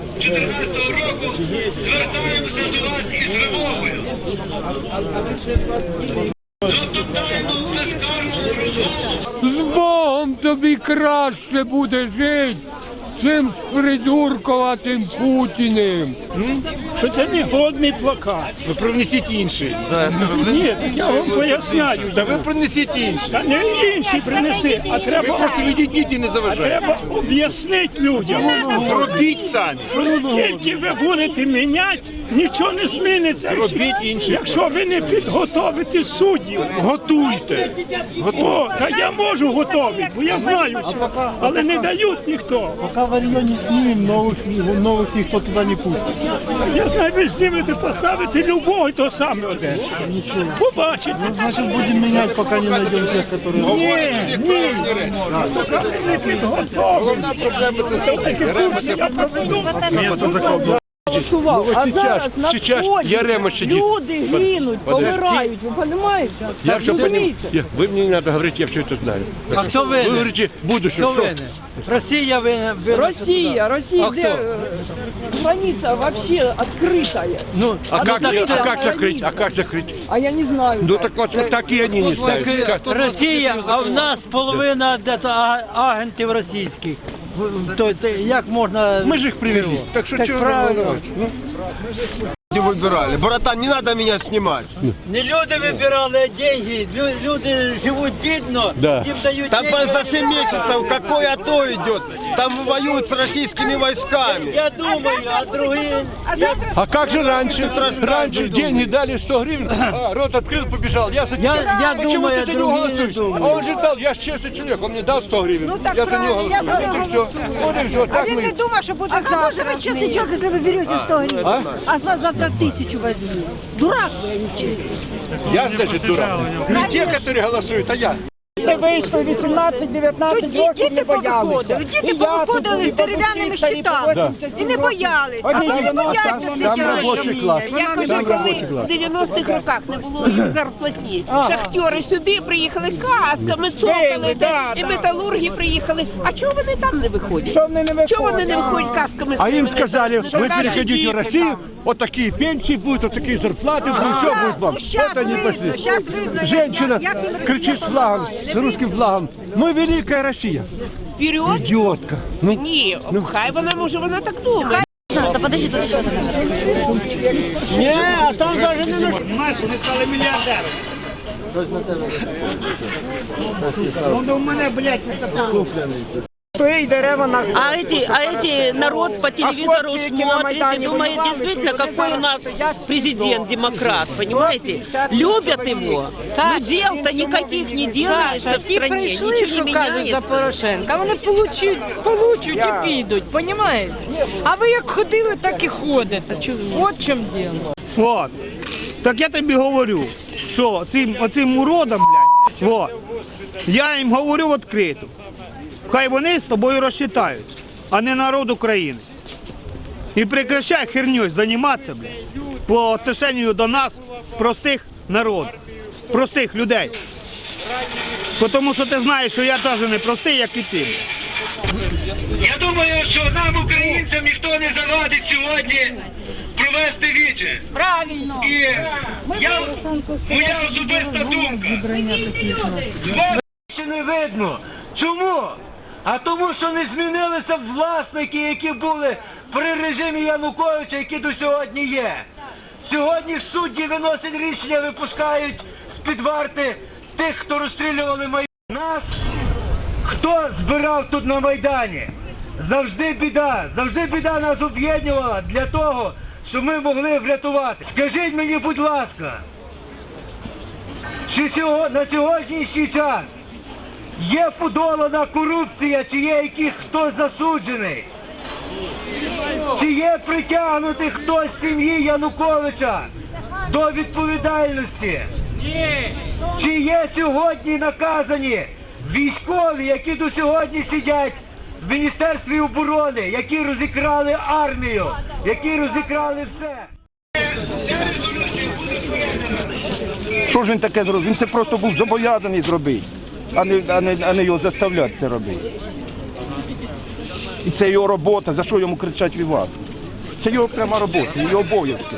2014 року звертаємося до вас із вимогою. З Богом тобі краще буде жити, чим з придурковатим Путіним. що це не годний плакат. Ви принесіть інший. Ні, я вам поясняю. Та ви принесіть інший. Та не інший принеси, а Ви треба, просто відійдіть і не заважайте. треба об'яснити людям. Робіть самі. що Скільки ви будете міняти, нічого не зміниться. Робіть інші. Якщо ви не підготовите суддів, Готуйте. О, та я можу готовити, бо я знаю, що, але не дають ніхто Пока варье не снимем, новых, новых никто туда не пустит. Я знаю, ви знімете, поставите любого, і то саме одне. Побачите. Значит, будем менять, пока не найдем тех, которые... Ні, ні, поки ви не підготовлені. Такі курси я проведу. голосував, а Ось зараз сейчас- на сейчас сході Ярема сидить. люди Под- гинуть, подожди. помирають, ви розумієте? Я все понимаю. Розумієте? Я- Вы мне не надо говорить, я все это знаю. А хто Вы винен? говорите, будущее, Хто что? винен? Росія винен. винен, Росія, що туди. Росія, А де хто? е, границя вообще открытая. Ну, А А как, ну, а так, как а закрыть? А граница? как закрыть? А я не знаю. Ну так вот, так и они не знают. Так, Как? Росія, а в нас половина де-то а- агентів російських. То, то як можна... Ми ж їх привели. Так що чого правильно. волноваться? Ну, Люди выбирали. Братан, не надо меня снимать. Не люди вибирали, а деньги. Лю- Люди живуть бідно, Да. їм дають Там деньги. за 7 месяцев какой АТО идет. Там воюют с российскими войсками. Я думаю, а другі... Я, А как же раньше? рассказывай, Раньше думаю. деньги дали 100 гривен, а рот открыл, побежал. Я за тебя. Я- я Почему думаю, ты за него другие голосуешь? А думают. он же дал, я же честный человек, он мне дал 100 гривен. Ну, так я за него правильно, я голосую. за Вот и него все. Вот и все. А Так він не мы... думав, що буде А какой же завтра. вы честный человек, если вы берете 100 гривен, А? а с вас завтра тысячу возьмут? Дурак вы, а не честный. Я, значит, дурак. Не те, которые голосуют, а я. Діти вийшли 18-19 Тут років, діти не боялися. повиходили, І діти я повиходили з і дерев'яними бабусі старі щитами. 80 І не боялись. А Одні вони не 90, бояться Там сидять. робочий. Я кажу, коли в 90-х роках не було їм зарплатні. Шахтери сюди приїхали касками, цокали, да, і да. металурги приїхали. А чого вони там не виходять? Що вони не виходять? Чого вони не виходять касками А им сказали, вы наші переходите в діти Россию, вот такие пенсии будут, вот такие зарплаты, будут, все будет вам. Щас они видно, пошли. щас видно, як- Женщина як- як їм Росія кричит с флагом, помагає. С русским флагом. Мы великая Росія. Вперед? Ідіотка. Ну, Ні, хай вона може вона так думає. Ні, а там навіть не нужно. Знаєш, вони стали мільярдерами. Ну, у мене, блядь, стоїть дерева на А эти, а эти народ по телевизору хлопцы, які на смотрит Майдані и думает, воювали, действительно, то какой у вони нас сидять президент демократ, понимаете? Любят его. Но дел-то никаких не делается в стране, ничего не меняется. Порошенка, вони получуть, получуть і підуть, понімаєте? А ви як ходили, так і ходите. От в чому діло. Вот. Так я тобі говорю, що цим, оцим уродам, блядь, вот, я їм говорю відкрито. Хай вони з тобою розчитають, а не народ України. І прекращай херньою займатися, блядь, по отношенню до нас, простих народ, простих людей. Тому що ти знаєш, що я теж не простий, як і ти. Я думаю, що нам, українцям, ніхто не завадить сьогодні провести віче. Правильно. І я, моя особиста думка. Ще не видно. Чому? А тому, що не змінилися власники, які були при режимі Януковича, які до сьогодні є. Сьогодні судді виносять рішення, випускають з-під варти тих, хто розстрілювали Майдан. Нас Хто збирав тут на Майдані? Завжди біда, завжди біда нас об'єднувала для того, щоб ми могли врятувати. Скажіть мені, будь ласка, чи на сьогоднішній час є подолана корупція, чи є який хтось засуджений? Чи є притягнутий хтось з сім'ї Януковича до відповідальності? Чи є сьогодні наказані військові, які до сьогодні сидять в Міністерстві оборони, які розікрали армію, які розікрали все? Що ж він таке зробив? Він це просто був зобов'язаний зробити, а не, а не, а не його заставляти це робити. І це його робота, за що йому кричать віват? Це його пряма робота, його обов'язки.